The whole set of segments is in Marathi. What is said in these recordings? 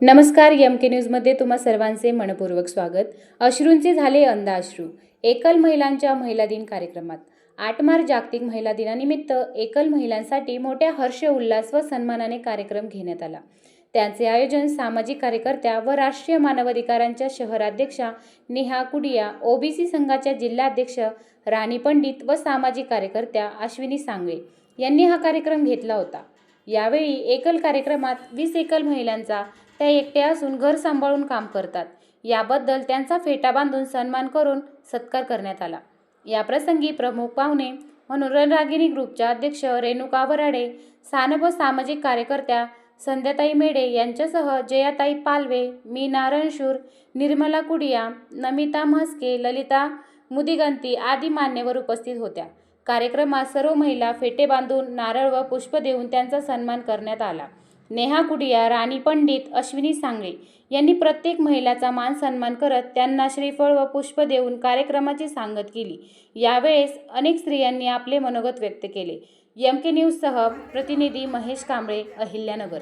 नमस्कार एम के न्यूजमध्ये तुम्हा सर्वांचे मनपूर्वक स्वागत. अश्रूंचे झाले अंधाश्रू. एकल महिलांच्या महिला दिन कार्यक्रमात. आठ मार्च जागतिक महिला दिनानिमित्त एकल महिलांसाठी मोठ्या हर्ष उल्हास व सन्मानाने कार्यक्रम घेण्यात आला. त्यांचे आयोजन सामाजिक कार्यकर्त्या व राष्ट्रीय मानवाधिकारांच्या शहराध्यक्षा नेहा कुडिया ओबीसी संघाच्या जिल्हाध्यक्ष राणी पंडित व सामाजिक कार्यकर्त्या अश्विनी सांगळे यांनी हा कार्यक्रम घेतला होता. यावेळी एकल कार्यक्रमात वीस एकल महिलांचा त्या एकट्या असून घर सांभाळून काम करतात. याबद्दल त्यांचा फेटा बांधून सन्मान करून सत्कार करण्यात आला. याप्रसंगी प्रमुख पाहुणे म्हणून रणरागिणी ग्रुपच्या अध्यक्ष रेणुका वराडे सानप सामाजिक कार्यकर्त्या संध्याताई मेडे यांच्यासह जयाताई पालवे मीना रणशूर निर्मला कुडिया नमिता म्हस्के ललिता मुदिगंती आदी मान्यवर उपस्थित होत्या. कार्यक्रमात सर्व महिला फेटे बांधून नारळ व पुष्प देऊन त्यांचा सन्मान करण्यात आला. नेहा कुडिया राणी पंडित अश्विनी सांगळे यांनी प्रत्येक महिलाचा मान सन्मान करत त्यांना श्रीफळ व पुष्प देऊन कार्यक्रमाची सांगत केली. यावेळेस अनेक स्त्रियांनी आपले मनोगत व्यक्त केले. एम के न्यूजसह प्रतिनिधी महेश कांबळे अहिल्यानगर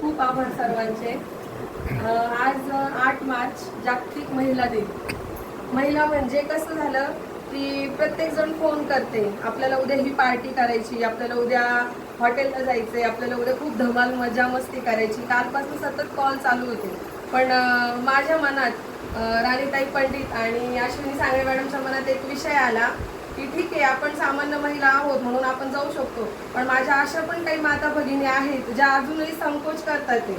खूप आभार सर्वांचे. आज आठ मार्च जागतिक महिला दिन. महिला म्हणजे कसं झालं की प्रत्येक जण फोन करते. आपल्याला उद्या ही पार्टी करायची आपल्याला उद्या हॉटेलला जायचंय आपल्याला उद्या खूप धमाल मजा मस्ती करायची. कालपासून सतत कॉल चालू होते. पण माझ्या मनात राणीताई पंडित आणि अश्विनी सांगे मॅडमच्या मनात एक विषय आला. ठीक आहे आपण सामान्य महिला आहोत म्हणून आपण जाऊ शकतो. पण माझ्या अशा पण काही माता भगिनी आहेत ज्या अजूनही संकोच करतात ते.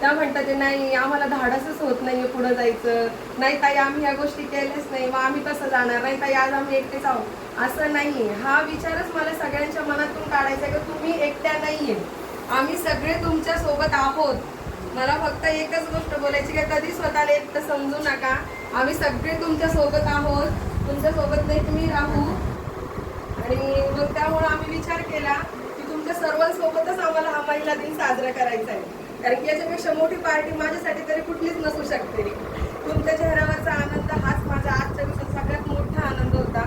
त्या म्हणतात ते नाही आम्हाला धाडसच होत नाहीये पुढं जायचं. नाही ताई आम्ही या गोष्टी केल्याच नाही. मग आम्ही कसं जाणार? नाही ताई आज आम्ही एकटेच आहोत. असं नाही हा विचारच मला सगळ्यांच्या मनातून काढायचा आहे की तुम्ही एकट्या नाहीये. आम्ही सगळे तुमच्यासोबत आहोत. मला फक्त एकच गोष्ट बोलायची की कधी स्वतःला एकटं समजू नका. आम्ही सगळे तुमच्यासोबत आहोत. तुमच्यासोबत नाही तुम्ही राहू. आणि मग त्यामुळे आम्ही विचार केला की तुमच्या सर्वांसोबतच आम्हाला हा महिला दिन साजरा करायचा आहे. कारण की याच्यापेक्षा मोठी पार्टी माझ्यासाठी तरी कुठलीच नसू शकते. तुमच्या चेहऱ्यावरचा आनंद हाच माझा आजच्या दिवसात सगळ्यात मोठा आनंद होता.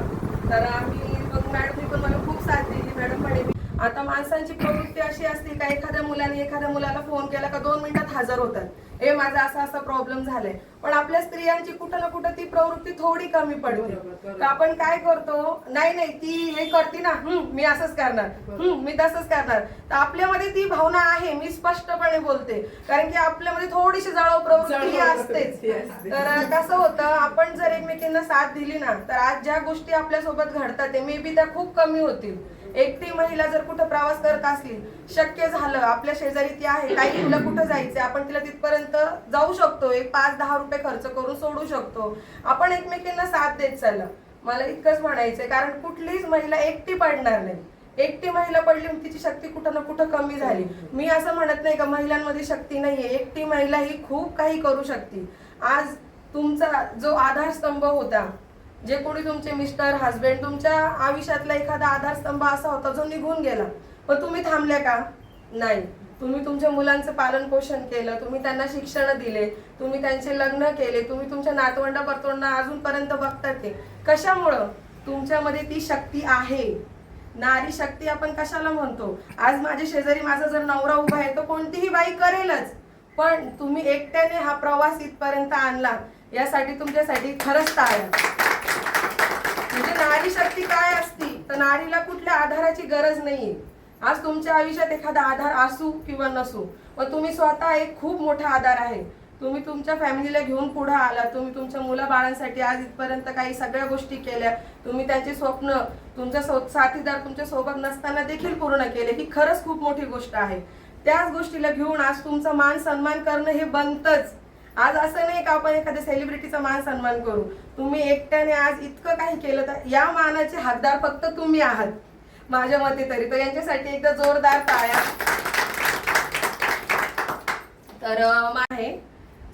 तर आम्ही मग मॅडमनी पण मला खूप साथ दिली मॅडम म्हणे आता माणसांची प्रवृत्ती अशी असते का एखाद्या मुलाने एखाद्या मुलाला फोन केला का दोन मिनिटात हजर होतात. हे माझा असा असा प्रॉब्लेम झालाय. पण आपल्या स्त्रियांची कुठं ना कुठं ती प्रवृत्ती थोडी कमी पडते तर आपण काय करतो? नाही नाही ती हे करते ना मी असंच करणार. मी तसंच करणार. तर आपल्यामध्ये ती भावना आहे मी स्पष्टपणे बोलते. कारण की आपल्यामध्ये थोडीशी जळव प्रवृत्ती असतेच. तर कसं होतं आपण जर एकमेकींना साथ दिली ना तर आज ज्या गोष्टी आपल्यासोबत घडतात मे बी त्या खूप कमी होतील. एकटी महिला जर कुठं प्रवास करत असली शक्य झालं आपल्या शेजारी ती आहे काही तुला कुठं जायचंय आपण तिला तिथपर्यंत जाऊ शकतो एक पाच दहा रुपये खर्च करून सोडू शकतो. आपण एकमेकींना साथ देत चाललं. मला इतकंच म्हणायचंय कारण कुठलीच महिला एकटी पडणार नाही. एकटी महिला पडली तिची शक्ती कुठं ना कुठं कमी झाली. मी असं म्हणत नाही का महिलांमध्ये शक्ती नाहीये. एकटी महिला ही खूप काही करू शकते. आज तुमचा जो आधारस्तंभ होता जे कोणी तुमचे मिस्टर हस्बंड तुमच्या आयुष्यातला एखादा आधारस्तंभ असा होता जो निघून गेला पण तुम्ही थांबल्या का? नाही. तुम्ही तुमच्या मुलांचं पालन पोषण केलं तुम्ही त्यांना शिक्षण दिले तुम्ही त्यांचे लग्न केले तुम्ही तुमच्या नातवंडा परतवंडा अजूनपर्यंत बघतात ते. कशामुळं? तुमच्यामध्ये ती शक्ती आहे. नारी शक्ती आपण कशाला म्हणतो? आज माझ्या शेजारी माझा जर नवरा उभा आहे तर कोणतीही बाई करेलच. पण तुम्ही एकट्याने हा प्रवास इथपर्यंत आणला यासाठी तुमच्यासाठी खरंच तार नारी शक्ती काय असती? तर नारीला कुठल्या आधाराची गरज नाहीये आज तुमच्या आयुष्यात एखादा आधार असू किंवा नसू पण तुम्ही स्वतः एक खूप मोठा आधार आहे. तुम्ही तुमच्या फॅमिलीला घेऊन पुढे आला तुम्ही तुमच्या मुलं बाळांसाठी आज इथपर्यंत काही सगळ्या गोष्टी केल्या तुम्ही त्यांचे स्वप्न तुमच्या सो- साथीदार तुमच्यासोबत नसताना देखील पूर्ण केले ही खरंच खूप मोठी गोष्ट आहे. त्याच गोष्टीला घेऊन आज तुमचा मान सन्मान करणं हे बनतच. आज असं नाही का आपण एखाद्या सेलिब्रिटीचा मान सन्मान करू? तुम्ही एकट्याने आज इतकं काही केलं तर या मानाचे हकदार फक्त तुम्ही आहात. माझ्या मते तरी. तर यांच्यासाठी एकदा जोरदार टाळ्या तर आहे.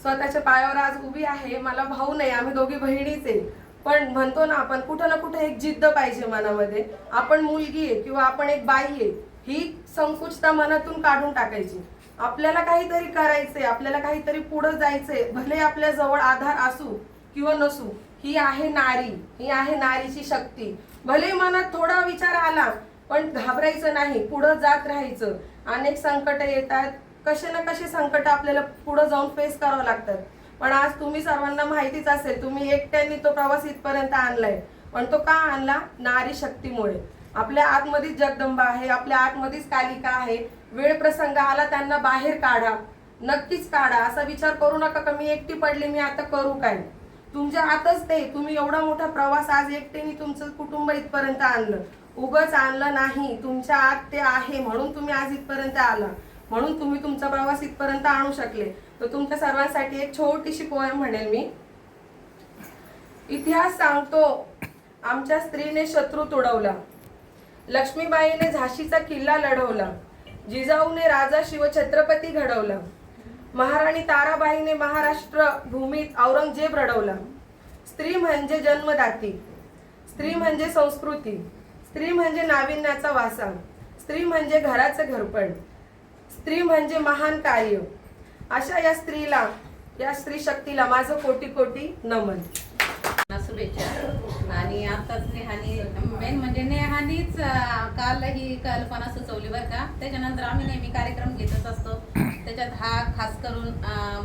स्वतःच्या पायावर आज उभी आहे. मला भाऊ नाही. आम्ही दोघी बहिणीच आहे. पण म्हणतो ना आपण कुठं ना कुठं एक जिद्द पाहिजे मनामध्ये. आपण मुलगी आहे किंवा आपण एक बाई आहे ही संकुचता मनातून काढून टाकायची. आपल्याला काहीतरी करायचंय आपल्याला काहीतरी पुढे जायचंय भले आपल्या जवळ आधार असू किंवा नसू ही आहे नारी ही आहे नारीची शक्ती. भले मनात थोडा विचार आला पण घाबरायचं नाही पुढं जात राहायचं. अनेक संकट येतात कसे ना कसे संकट आपल्याला पुढे जाऊन फेस करावं लागतात. पण आज तुम्ही सर्वांना माहितीच असेल तुम्ही एकट्याने तो प्रवास इथपर्यंत आणलाय. पण तो का आणला? नारी शक्तीमुळे. आपल्या आतमध्येच जगदंबा आहे आपल्या आतमध्येच कालिका आहे वेळ प्रसंग आला त्यांना बाहेर काढा. नक्कीच काढा. असा विचार करू नका का मी एकटी पडली मी आता करू काय? तुमच्या आतच ते. तुम्ही एवढा मोठा प्रवास आज एकटेने तुमचं कुटुंब इथपर्यंत आणलं. उगच आणलं नाही. तुमच्या आत ते आहे म्हणून तुम्ही आज इथपर्यंत आला. म्हणून तुम्ही तुमचा प्रवास इथपर्यंत आणू शकले. तर तुमच्या सर्वांसाठी एक छोटीशी पोयम म्हणेल मी. इतिहास सांगतो आमच्या स्त्रीने शत्रू तुडवला. लक्ष्मीबाईने झाशीचा किल्ला लढवला. जिजाऊने राजा शिवछत्रपती घडवला. महाराणी ताराबाईने महाराष्ट्र भूमीत औरंगजेब रडवला. स्त्री म्हणजे जन्मदाती. स्त्री म्हणजे संस्कृती. स्त्री म्हणजे नाविन्याचा वासा. स्त्री म्हणजे घराचं घरपण. स्त्री म्हणजे महान कार्य. अशा या स्त्रीला या स्त्री शक्तीला माझं कोटी कोटी नमन. शुभेच्छा. आणि आताच नेहानी मेन म्हणजे नेहानीच काल ही कल्पना सुचवली बरं का? त्याच्यानंतर आम्ही नेहमी कार्यक्रम घेतच असतो. त्याच्यात हा खास करून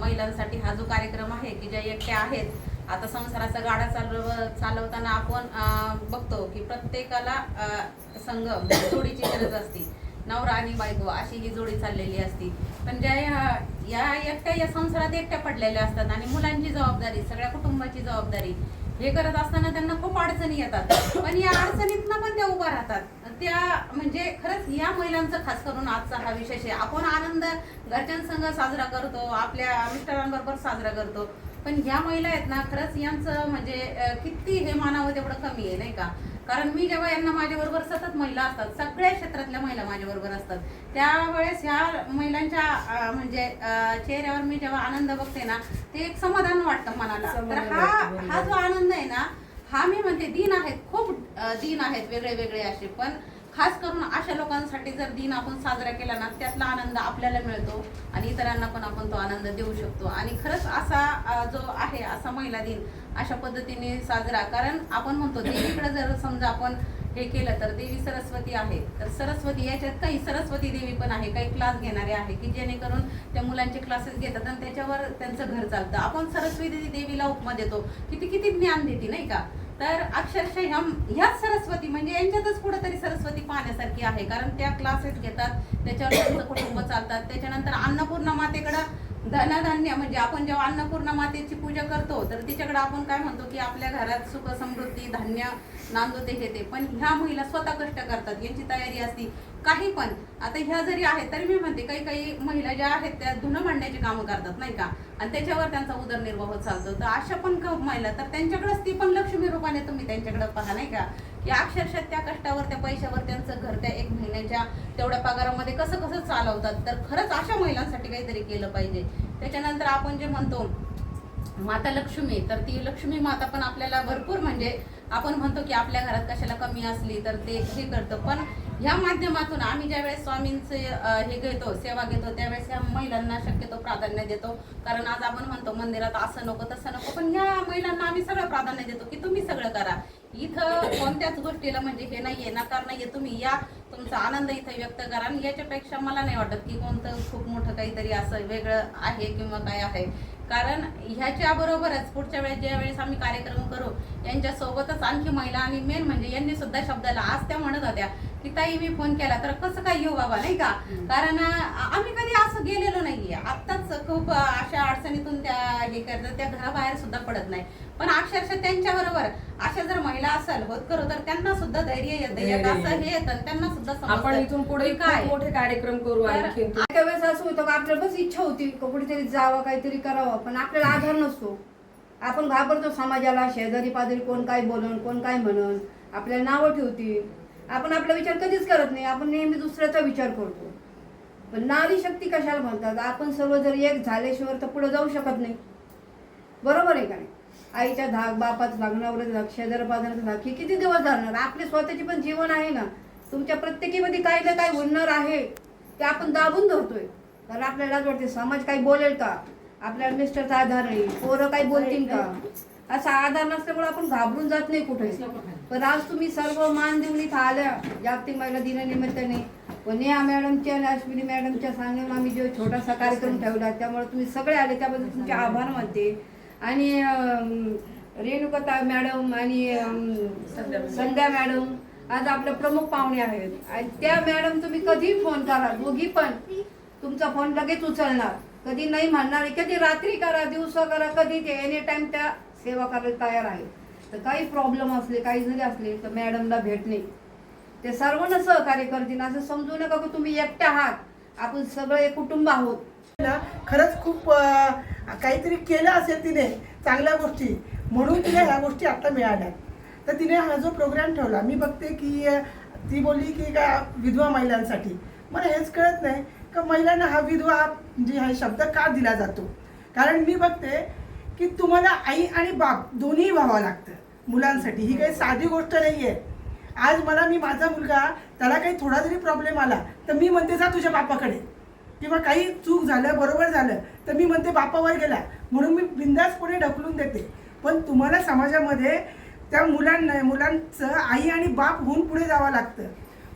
महिलांसाठी हा जो कार्यक्रम आहे की ज्या एकट्या आहेत आता संसाराचा गाडा चालव चालवताना आपण बघतो की प्रत्येकाला संघ म्हणजे जोडीची गरज असते. नवरा आणि बायको अशी ही जोडी चाललेली असती. पण ज्या या- या एकट्या या संसारात एकट्या पडलेल्या असतात आणि मुलांची जबाबदारी सगळ्या कुटुंबाची जबाबदारी हे करत असताना त्यांना खूप अडचणी येतात. पण या अडचणीतनं पण त्या उभा राहतात. त्या म्हणजे खरंच या महिलांचं खास करून आजचा हा विशेष आहे. आपण आनंद घरच्यांसंग साजरा करतो आपल्या मिस्टरांबरोबर साजरा करतो. पण ह्या महिला आहेत ना खरंच यांचं म्हणजे किती हे मानावं तेवढं कमी आहे नाही का? कारण मी जेव्हा यांना माझ्याबरोबर सतत महिला असतात सगळ्या क्षेत्रातल्या महिला माझ्याबरोबर असतात. त्यावेळेस ह्या महिलांच्या म्हणजे चेहऱ्यावर मी जेव्हा आनंद बघते ना ते एक समाधान वाटतं मनाला. तर हा. हा जो आनंद आहे ना हा मी म्हणते दिन आहेत खूप दिन आहेत वेगळे वेगळे असे. पण खास करून अशा लोकांसाठी जर दिन आपण साजरा केला ना त्यातला आनंद आपल्याला मिळतो आणि इतरांना पण आपण तो आनंद देऊ शकतो. आणि खरंच असा जो आहे असा महिला दिन अशा पद्धतीने साजरा. कारण आपण म्हणतो देवीकडे जर समजा आपण हे केलं तर देवी सरस्वती आहे. तर सरस्वती याच्यात काही सरस्वती देवी पण आहे काही क्लास घेणारे आहे की जेणेकरून त्या मुलांचे क्लासेस घेतात आणि त्याच्यावर त्यांचं घर चालतं. आपण सरस्वती देवीला उपमा देतो. किती किती ज्ञान देते नाही का? तर अक्षरशः ह्या ह्याच सरस्वती म्हणजे यांच्यातच कुठंतरी सरस्वती पाहण्यासारखी आहे. कारण त्या क्लासेस घेतात त्याच्यावर त्यांचं कुटुंब चालतात त्याच्यानंतर अन्नपूर्णा मातेकडं धनधान्य म्हणजे आपण जेव्हा अन्नपूर्णा मातेची पूजा करतो तर तिच्याकडे आपण काय म्हणतो की आपल्या घरात सुख समृद्धी धान्य नांदो ते. घेते पण ह्या महिला स्वतः कष्ट करतात यांची तयारी असती. काही पण. आता ह्या जरी आहेत तरी मी म्हणते काही काही महिला ज्या आहेत त्या धुणं मांडण्याची कामं करतात नाही का? आणि त्याच्यावर त्यांचा उदरनिर्वाह चालतो. तर अशा पण महिला तर त्यांच्याकडेच ती पण लक्ष्मी रूपाने तुम्ही त्यांच्याकडे पहा नाही का? की अक्षरशः त्या कष्टावर त्या पैशावर त्यांचं घर त्या एक महिन्याच्या तेवढ्या पगारामध्ये कसं कसं चालवतात? तर खरंच अशा महिलांसाठी काहीतरी केलं पाहिजे. त्याच्यानंतर आपण जे म्हणतो माता लक्ष्मी तर ती लक्ष्मी माता पण आपल्याला भरपूर म्हणजे आपण म्हणतो की आपल्या घरात कशाला कमी असली तर ते हे करतं. पण ह्या माध्यमातून आम्ही ज्यावेळेस स्वामींचे हे घेतो सेवा घेतो त्यावेळेस ह्या महिलांना शक्यतो प्राधान्य देतो. कारण आज आपण म्हणतो मंदिरात असं नको तसं नको पण ह्या महिलांना आम्ही सगळं प्राधान्य देतो की तुम्ही सगळं करा. इथं कोणत्याच गोष्टीला म्हणजे हे नाहीये नकार नाहीये तुम्ही या तुमचा आनंद इथं व्यक्त करा. आणि याच्यापेक्षा मला नाही वाटत की कोणतं खूप मोठं काहीतरी असं वेगळं आहे किंवा काय आहे. कारण ह्याच्या बरोबरच पुढच्या वेळेस ज्या वेळेस आम्ही कार्यक्रम करू यांच्यासोबतच आणखी महिला आणि मेन म्हणजे यांनी सुद्धा शब्दाला आज त्या म्हणत होत्या की ताई मी फोन केला तर कसं काय येऊ बाबा नाही का? कारण आम्ही कधी असं गेलेलो नाहीये. आत्ताच खूप अशा अडचणीतून त्या हे करतात त्या घराबाहेर सुद्धा पडत नाही. पण अक्षरशः त्यांच्या बरोबर अशा जर महिला असेल होत करू तर त्यांना सुद्धा धैर्य येतं असं हे येतं त्यांना सुद्धा आपण इथून पुढे काय? मोठे कार्यक्रम करू तर- आणखी त्या वेळेस असं होतं आपल्याला बस इच्छा होती कुठेतरी जावं काहीतरी करावं पण आपल्याला आधार नसतो. आपण घाबरतो समाजाला शेजारी पाजारी कोण काय बोलन कोण काय म्हणन आपल्याला नावं ठेवतील. आपण आपला विचार कधीच करत नाही आपण नेहमी दुसऱ्याचा विचार करतो. पण नारी शक्ती कशाला म्हणतात? आपण सर्व जर एक झाल्याशिवाय तर पुढे जाऊ शकत नाही. बरोबर आहे का नाही? आईच्या धाक बापाचा धाक नवऱ्याचा धाक शेजार पाजाराचा धाक हे किती दिवस धरणार आपले स्वतःचे पण जीवन आहे ना. तुमच्या प्रत्येकीमध्ये काही ना काही होणार आहे ते आपण दाबून धरतोय. कारण आपल्याला वाटते समाज काही बोलेल का? आपल्याला मिस्टरचा आधार नाही पोरं काही बोलतील का? असा आधार नसल्यामुळे आपण घाबरून जात नाही कुठे. पण आज तुम्ही सर्व मान देऊन इथं आल्या. जागतिक महिला दिनानिमित्ताने. पण नेहा मॅडमच्या आणि अश्विनी मॅडमच्या सांगून आम्ही जो छोटासा कार्यक्रम ठेवला त्यामुळे तुम्ही सगळे आले. त्याबद्दल तुमचे आभार मानते. आणि रेणुकता मॅडम आणि संध्या मॅडम आज आपल्या प्रमुख पाहुणे आहेत. आणि त्या मॅडम तुम्ही कधी फोन करा. दोघी पण. तुमचा फोन लगेच उचलणार. कधी नाही म्हणणार. कधी रात्री करा दिवसा करा कधी ते एनी टाइम त्या सेवा करायला तयार आहे तर काही प्रॉब्लेम असले काही जरी असले तर मॅडमला भेटणे. ते सर्वांना सहकार्य करतील. असं समजू नका की तुम्ही एकट्या आहात. आपण सगळे कुटुंब आहोत. ना खरंच खूप काहीतरी केलं असेल तिने चांगल्या गोष्टी. म्हणून तिने ह्या गोष्टी आता मिळाल्या. तर तिने हा जो प्रोग्राम ठेवला मी बघते की ती बोलली की का विधवा महिलांसाठी. मला हेच कळत नाही का महिलांना हा विधवा म्हणजे हा शब्द का दिला जातो? कारण मी बघते की तुम्हाला आई आणि बाप दोन्ही व्हावं लागतं. मुलांसाठी. ही काही साधी गोष्ट नाही आहे आज मला मी माझा मुलगा त्याला काही थोडा जरी प्रॉब्लेम आला तर मी म्हणते जा तुझ्या बापाकडे. किंवा काही चूक झालं बरोबर झालं तर मी म्हणते बापावर गेला. म्हणून मी बिंदासपणे ढकलून देते. पण तुम्हाला समाजामध्ये त्या मुलांना मुलांचं आई आणि बाप होऊन पुढे जावं लागतं.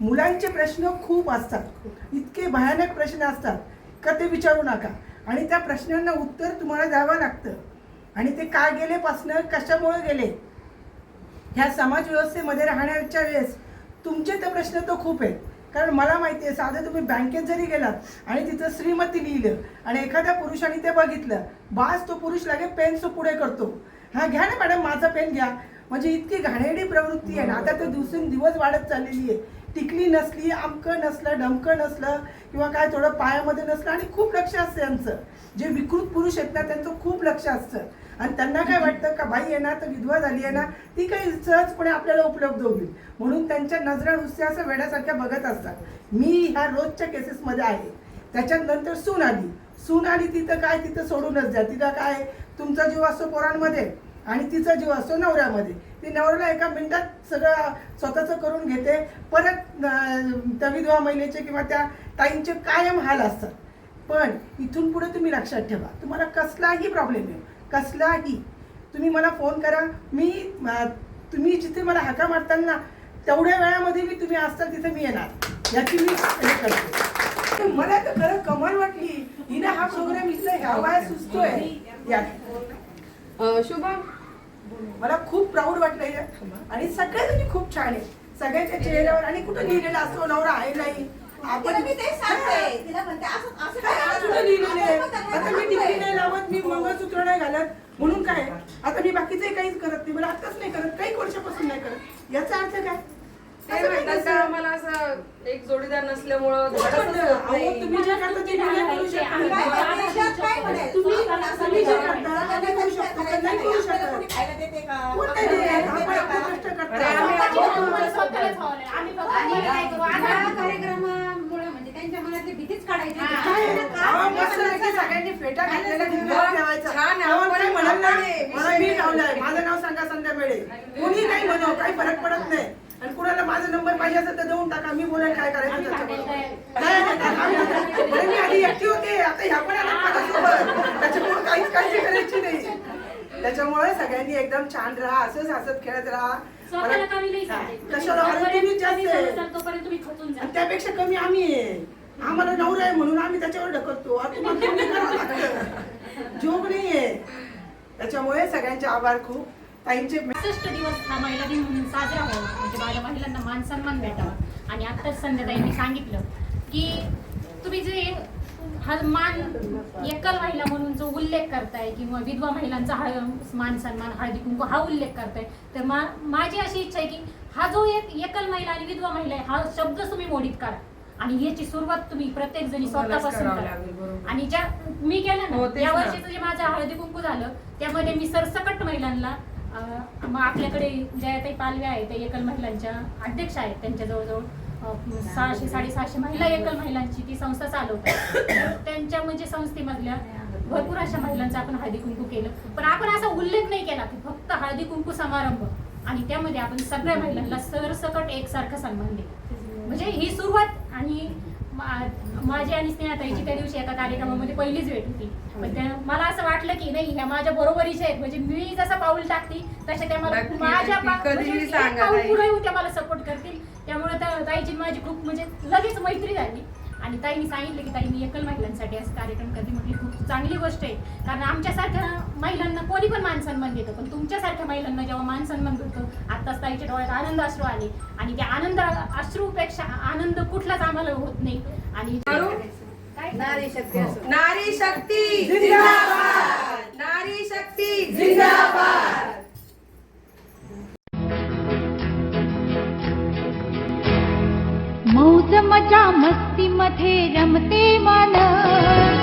मुलांचे प्रश्न खूप असतात. इतके भयानक प्रश्न असतात का ते विचारू नका. आणि त्या प्रश्नांना उत्तर तुम्हाला द्यावं लागतं. आणि ते का गेलेपासनं कशामुळे गेले? ह्या समाज व्यवस्थेमध्ये राहण्याच्या वेळेस तुमचे तर प्रश्न तर खूप आहेत. कारण मला माहिती आहे साधं तुम्ही बँकेत जरी गेलात आणि तिथं श्रीमती लिहिलं आणि एखाद्या पुरुषाने ते बघितलं बास तो पुरुष लागे पेन सो पुढे करतो. हा घ्या ना मॅडम माझा पेन घ्या. म्हणजे इतकी घाणेरडी प्रवृत्ती आहे ना. आता तर दिवसेंदिवस वाढत चाललेली आहे. टिकली नसली आमकं नसलं डमकं नसलं किंवा काय थोडं पायामध्ये नसलं आणि खूप लक्ष असतं यांचं. जे विकृत पुरुष आहेत ना त्यांचं खूप लक्ष असतं. आणि त्यांना काय वाटतं का बाई आहे ना तर विधवा झाली आहे ना ती काही सहजपणे आपल्याला उपलब्ध होईल. म्हणून त्यांच्या नजरा नुसत्या असं वेड्यासारख्या बघत असतात. मी ह्या रोजच्या केसेसमध्ये आहे. त्याच्यानंतर सून आली सून आली तिथं काय तिथं सोडूनच द्या. तिथं काय तुमचा जीव असतो पोरांमध्ये आणि तिचा जीव असतो नवऱ्यामध्ये. ती नवऱ्याला एका मिनिटात सगळं स्वतःचं करून घेते. परत त्या विधवा महिलेचे किंवा त्या ताईंचे कायम हाल असतात. पण इथून पुढे तुम्ही लक्षात ठेवा. तुम्हाला कसलाही प्रॉब्लेम येऊ. कसलाही. तुम्ही मला फोन करा. मी तुम्ही जिथे मला हाका मारताना तेवढ्या वेळामध्ये मी तुम्ही असता तिथे मी येणार. याची मी हे करते. मला तर खरं कमाल वाटली. हिने हा प्रोग्राम इथला ह्या वयात सुचतोय. यात शुभम. मला खूप प्राऊड वाटलं. आणि सगळ्यांनी खूप छान आहे. सगळ्यांच्या चेहऱ्यावर आणि कुठं लिहिलेला असतो नवरा आहे नाही. आपण मी तेच सांगते. तिला म्हणते असं असं काय आज कुठं लिहिलेलं आहे? आता मी डिग्री नाही लावत मी मंगळसूत्र नाही घालत. म्हणून काय? आता मी बाकीचंही काहीच करत नाही. मला आताच नाही करत काही वर्षापासून नाही करत. याचा अर्थ काय? ते म्हणतात काही का. आम्हाला असं एक जोडीदार नसल्यामुळं? होत अहो, नाही. तुम्ही जे करता ते मी नाही करू शकत. तुम्ही तुम्ही जे करता ते करू शकतो. का नाही करू शकत. कोण नाही देत? आपण आपले कष्ट अरे आम्ही करतो आम्ही- आणि काय करू? आता हा कार्यक्रमामुळे म्हणजे त्यांच्या मनातली भीतीच काढायची काय आहे? अहो, मस्त आहे की सगळ्यांनी फेटा. छान माझं नाव सांगा संध्या मेळे कोणी काही म्हणो काही फरक पडत नाही. आणि कुणाला माझा नंबर पाहिजे असेल तर देऊन टाका. मी बोलेल काय करायचं त्याच्याबरोबर. नाही, नाही, नाही, मी आधी एकटी होते. आता ह्या पण आल्या माझ्यासोबत. त्याच्यामुळे काहीच काळजी करायची नाही. त्याच्यामुळे सगळ्यांनी एकदम छान राहा. असंच हसत खेळत राहा. नाही. कशाला तुम्ही जास्त त्यापेक्षा कमी आम्ही आम्हाला नवरा आहे म्हणून आम्ही त्याच्यावर ढकलतो. झोप नाहीये त्याच्यामुळे सगळ्यांचे आभार खूप. ताईंचे पासष्ट दिवस हा महिला दिन म्हणून साजरा व्हावा म्हणजे माझ्या महिलांना मान सन्मान भेटावा. आणि आत्ताच संध्याताईंनी सांगितलं की तुम्ही जे हा मान एकल महिला म्हणून जो उल्लेख करताय किंवा विधवा महिलांचा हा मान सन्मान हळदी कुंकू हा उल्लेख करताय तर मा माझी अशी इच्छा आहे की हा जो एक एकल महिला आणि विधवा महिला आहे हा शब्द तुम्ही मोडीत काढा. आणि याची सुरुवात तुम्ही प्रत्येक जणी स्वतःपासून करा. आणि ज्या मी केलं हो, ना तेच या. वर्षीचं जे माझं हळदी कुंकू झालं त्यामध्ये मी सरसकट महिलांना मग आपल्याकडे जयाताई पालवे आहेत त्या एकल महिलांच्या अध्यक्ष आहेत त्यांच्या जवळजवळ सहाशे साडेसहाशे महिला एकल महिलांची ती संस्था चालवतात. त्यांच्या म्हणजे संस्थेमधल्या भरपूर अशा महिलांचा आपण हळदी कुंकू केलं. पण आपण असा उल्लेख नाही केला की फक्त हळदी कुंकू समारंभ. आणि त्यामध्ये आपण सगळ्या महिलांना सरसकट एकसारखा सन्मान दिला म्हणजे ही सुरुवात आणि माझी आणि स्नेहाताईची त्या दिवशी एका कार्यक्रमामध्ये पहिलीच भेट होती. पण त्या मला असं वाटलं की नाही ह्या माझ्या बरोबरीच्या आहेत म्हणजे मी जसं पाऊल टाकते तशा त्या मला माझ्या म्हणजे. पुढे त्या मला सपोर्ट करतील. त्यामुळे त्या ताईची माझी खूप म्हणजे लगेच मैत्री झाली. आणि ताईने सांगितलं की ताई मी एकल महिलांसाठी असं कार्यक्रम करते. म्हटली खूप चांगली गोष्ट आहे. कारण आमच्यासारख्या महिलांना कोणी पण मान सन्मान देतं. पण तुमच्यासारख्या महिलांना जेव्हा मान सन्मान देतो आत्ताच ताईच्या डोळ्यात आनंद अश्रू आले. आणि त्या आनंद अश्रूपेक्षा आनंद कुठलाच आम्हाला होत नाही. आणि नारी शक्ती नारी शक्ती. मध्ये रमते मन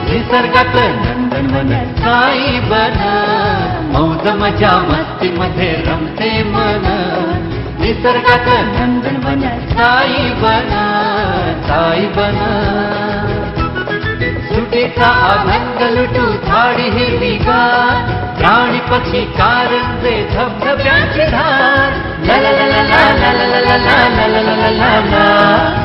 निसर्गात नंदनवन साई बन मौज मजा मस्ती मध्ये रमते मन निसर्गात नंदनवन साई बन साई बन सुटीचा अभंग लुटू झाडी हिरवीगार प्राणी पक्षी कारंजे धबधब्याची धार ला ला ला ला ला ला ला ला ला ला ला ला ला ला ला